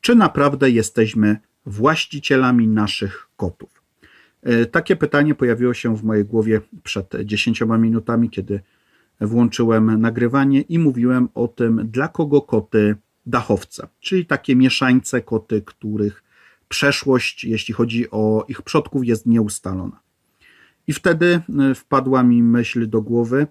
czy naprawdę jesteśmy właścicielami naszych kotów? E, Takie pytanie pojawiło się w mojej głowie przed 10 minutami, kiedy włączyłem nagrywanie i mówiłem o tym, dla kogo koty dachowce, czyli takie mieszańce koty, których przeszłość, jeśli chodzi o ich przodków, jest nieustalona. I wtedy y, wpadła mi myśl do głowy,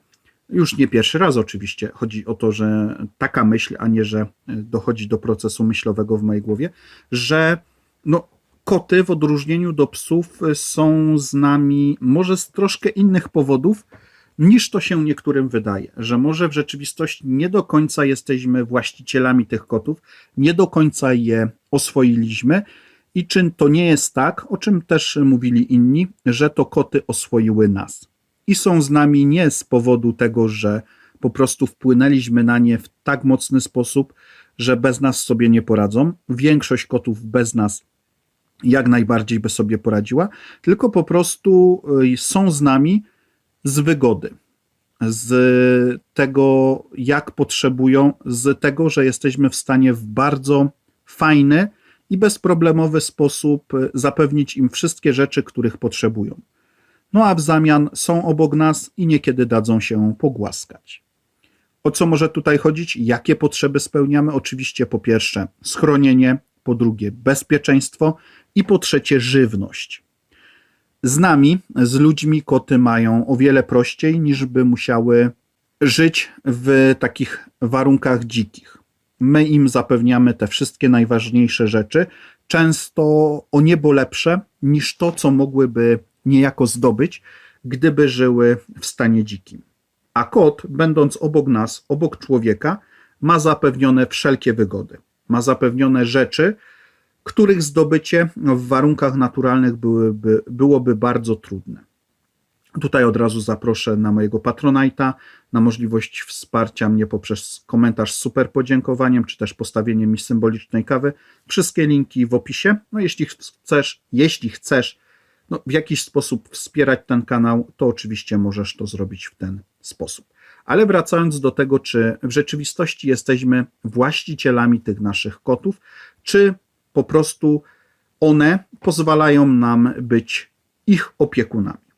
już nie pierwszy raz oczywiście, chodzi o to, że taka myśl, a nie, że dochodzi do procesu myślowego w mojej głowie, że no, koty w odróżnieniu do psów są z nami może z troszkę innych powodów, niż to się niektórym wydaje, że może w rzeczywistości nie do końca jesteśmy właścicielami tych kotów, nie do końca je oswoiliśmy i czy to nie jest tak, o czym też mówili inni, że to koty oswoiły nas i są z nami nie z powodu tego, że po prostu wpłynęliśmy na nie w tak mocny sposób, że bez nas sobie nie poradzą. Większość kotów bez nas jak najbardziej by sobie poradziła, tylko po prostu y, są z nami z wygody, z tego, jak potrzebują, z tego, że jesteśmy w stanie w bardzo fajny i bezproblemowy sposób y, zapewnić im wszystkie rzeczy, których potrzebują. No a w zamian są obok nas i niekiedy dadzą się pogłaskać. O co może tutaj chodzić? Jakie potrzeby spełniamy? Oczywiście po pierwsze schronienie, po drugie bezpieczeństwo i po trzecie żywność. Z nami, z ludźmi, koty mają o wiele prościej niż by musiały żyć w takich warunkach dzikich. My im zapewniamy te wszystkie najważniejsze rzeczy, często o niebo lepsze niż to, co mogłyby niejako zdobyć, gdyby żyły w stanie dzikim. A kot, będąc obok nas, obok człowieka, ma zapewnione wszelkie wygody. Ma zapewnione rzeczy, których zdobycie w warunkach naturalnych byłyby, byłoby bardzo trudne. Tutaj od razu zaproszę na mojego Patronite'a, na możliwość wsparcia mnie poprzez komentarz z super podziękowaniem, czy też postawienie mi symbolicznej kawy. Wszystkie linki w opisie. No jeśli chcesz, jeśli chcesz no, w jakiś sposób wspierać ten kanał, to oczywiście możesz to zrobić w ten sposób. Ale wracając do tego, czy w rzeczywistości jesteśmy właścicielami tych naszych kotów, czy po prostu one pozwalają nam być ich opiekunami.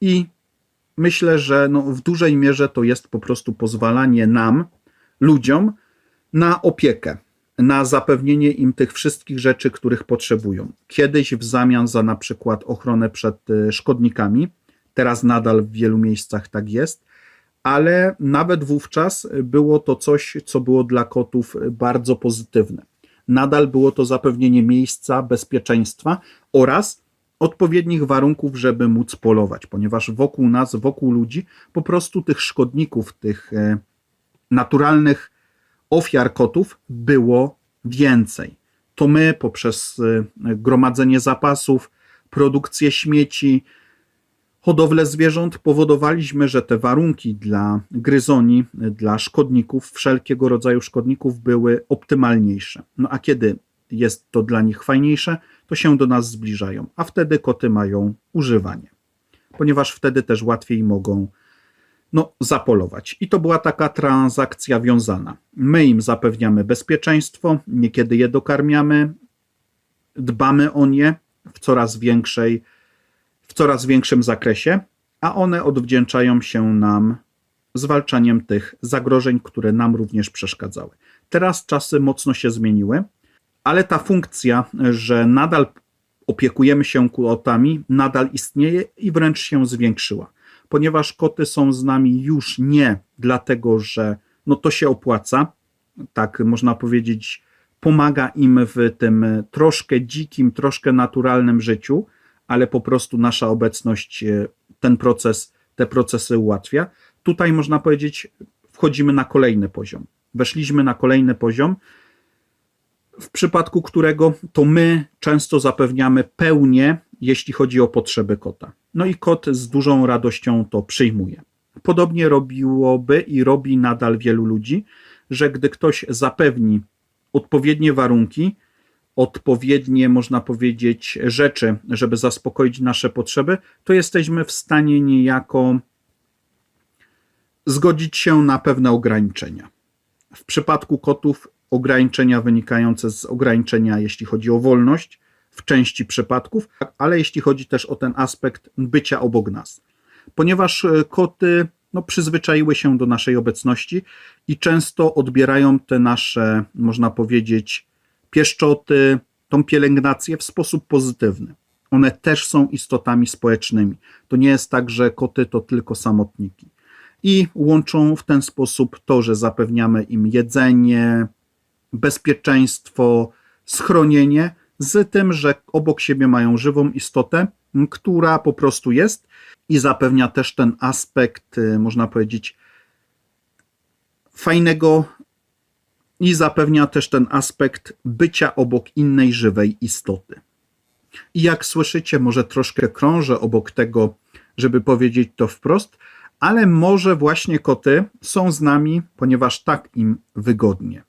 I myślę, że no w dużej mierze to jest po prostu pozwalanie nam, ludziom, na opiekę, na zapewnienie im tych wszystkich rzeczy, których potrzebują. Kiedyś w zamian za na przykład ochronę przed e, szkodnikami, teraz nadal w wielu miejscach tak jest, ale nawet wówczas było to coś, co było dla kotów bardzo pozytywne. Nadal było to zapewnienie miejsca, bezpieczeństwa oraz odpowiednich warunków, żeby móc polować, ponieważ wokół nas, wokół ludzi, po prostu tych szkodników, tych e, naturalnych ofiar kotów było więcej. To my poprzez e, gromadzenie zapasów, produkcję śmieci, hodowlę zwierząt powodowaliśmy, że te warunki dla gryzoni, dla szkodników, wszelkiego rodzaju szkodników były optymalniejsze. No a kiedy jest to dla nich fajniejsze, to się do nas zbliżają, a wtedy koty mają używanie, ponieważ wtedy też łatwiej mogą no, zapolować. I to była taka transakcja wiązana. My im zapewniamy bezpieczeństwo, niekiedy je dokarmiamy, dbamy o nie w coraz większej, w coraz większym zakresie, a one odwdzięczają się nam zwalczaniem tych zagrożeń, które nam również przeszkadzały. Teraz czasy mocno się zmieniły, ale ta funkcja, że nadal opiekujemy się kotami, nadal istnieje i wręcz się zwiększyła, ponieważ koty są z nami już nie dlatego, że no to się opłaca, tak można powiedzieć, pomaga im w tym troszkę dzikim, troszkę naturalnym życiu, ale po prostu nasza obecność e, ten proces, te procesy ułatwia. Tutaj można powiedzieć, wchodzimy na kolejny poziom. Weszliśmy na kolejny poziom, w przypadku którego to my często zapewniamy pełnię, jeśli chodzi o potrzeby kota. No i kot z dużą radością to przyjmuje. Podobnie robiłoby i robi nadal wielu ludzi, że gdy ktoś zapewni odpowiednie warunki, odpowiednie, można powiedzieć, rzeczy, żeby zaspokoić nasze potrzeby, to jesteśmy w stanie niejako zgodzić się na pewne ograniczenia. W przypadku kotów ograniczenia wynikające z ograniczenia, jeśli chodzi o wolność w części przypadków, ale jeśli chodzi też o ten aspekt bycia obok nas. Ponieważ e, koty no, przyzwyczaiły się do naszej obecności i często odbierają te nasze, można powiedzieć, pieszczoty, tą pielęgnację w sposób pozytywny. One też są istotami społecznymi. To nie jest tak, że koty to tylko samotniki. I łączą w ten sposób to, że zapewniamy im jedzenie, bezpieczeństwo, schronienie, z tym, że obok siebie mają żywą istotę, która po prostu jest i zapewnia też ten aspekt, y, można powiedzieć, fajnego i zapewnia też ten aspekt bycia obok innej żywej istoty. I jak słyszycie, może troszkę krążę obok tego, żeby powiedzieć to wprost, ale może właśnie koty są z nami, ponieważ tak im wygodnie.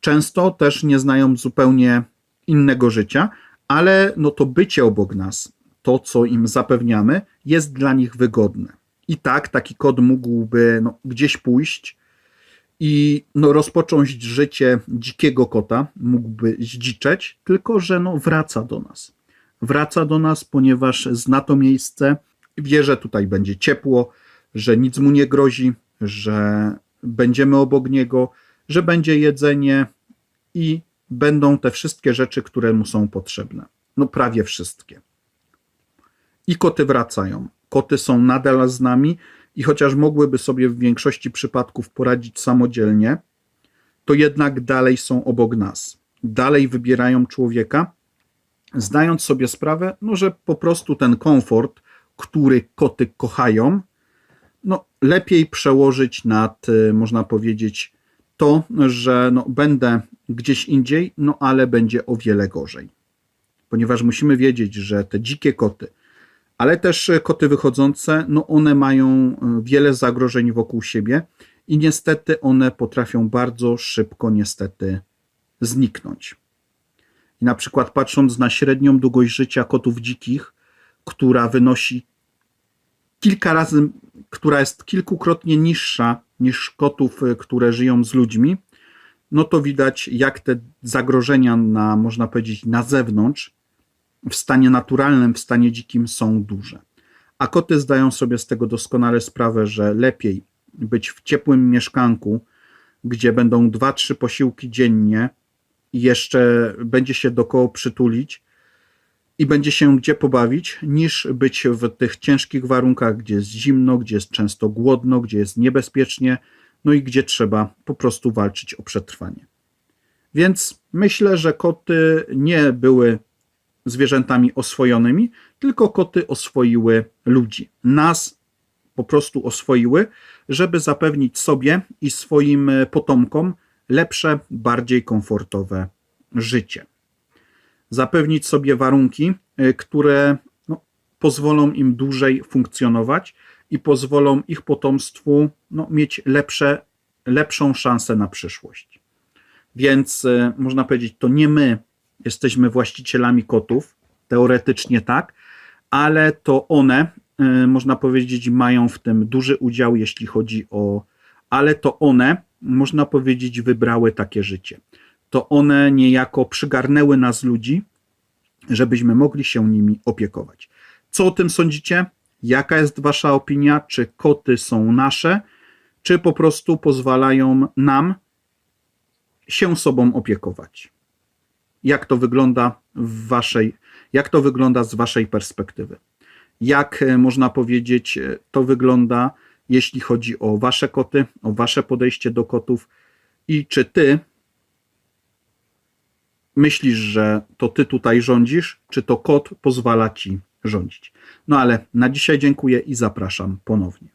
Często też nie znają zupełnie innego życia, ale no to bycie obok nas, to co im zapewniamy, jest dla nich wygodne. I tak taki kot mógłby no, gdzieś pójść i no, rozpocząć życie dzikiego kota, mógłby zdziczeć, tylko że no, wraca do nas. Wraca do nas, ponieważ zna to miejsce, wie, że tutaj będzie ciepło, że nic mu nie grozi, że będziemy obok niego, że będzie jedzenie i będą te wszystkie rzeczy, które mu są potrzebne. No prawie wszystkie. I koty wracają. Koty są nadal z nami i chociaż mogłyby sobie w większości przypadków poradzić samodzielnie, to jednak dalej są obok nas. Dalej wybierają człowieka, zdając sobie sprawę, no, że po prostu ten komfort, który koty kochają, no, lepiej przełożyć nad, y, można powiedzieć, to, że no, będę gdzieś indziej, no ale będzie o wiele gorzej. Ponieważ musimy wiedzieć, że te dzikie koty, ale też koty wychodzące, no one mają y, wiele zagrożeń wokół siebie i niestety one potrafią bardzo szybko niestety zniknąć. I na przykład patrząc na średnią długość życia kotów dzikich, która wynosi kilka razy, która jest kilkukrotnie niższa niż kotów, y, które żyją z ludźmi, no to widać, jak te zagrożenia na, można powiedzieć, na zewnątrz, w stanie naturalnym, w stanie dzikim są duże. A koty zdają sobie z tego doskonale sprawę, że lepiej być w ciepłym mieszkanku, gdzie będą dwa, trzy posiłki dziennie i jeszcze będzie się dokoło przytulić, i będzie się gdzie pobawić, niż być w tych ciężkich warunkach, gdzie jest zimno, gdzie jest często głodno, gdzie jest niebezpiecznie, no i gdzie trzeba po prostu walczyć o przetrwanie. Więc myślę, że koty nie były zwierzętami oswojonymi, tylko koty oswoiły ludzi. Nas po prostu oswoiły, żeby zapewnić sobie i swoim potomkom lepsze, bardziej komfortowe życie zapewnić sobie warunki, y, które no, pozwolą im dłużej funkcjonować i pozwolą ich potomstwu no, mieć lepsze, lepszą szansę na przyszłość. Więc y, można powiedzieć, to nie my jesteśmy właścicielami kotów, teoretycznie tak, ale to one, y, można powiedzieć, mają w tym duży udział, jeśli chodzi o, ale to one, można powiedzieć, wybrały takie życie to one niejako przygarnęły nas ludzi, żebyśmy mogli się nimi opiekować. Co o tym sądzicie? Jaka jest Wasza opinia? Czy koty są nasze, czy po prostu pozwalają nam się sobą opiekować? Jak to wygląda w waszej, jak to wygląda z Waszej perspektywy? Jak e, można powiedzieć, e, to wygląda, jeśli chodzi o Wasze koty, o Wasze podejście do kotów i czy Ty myślisz, że to ty tutaj rządzisz, czy to kod pozwala ci rządzić. No ale na dzisiaj dziękuję i zapraszam ponownie.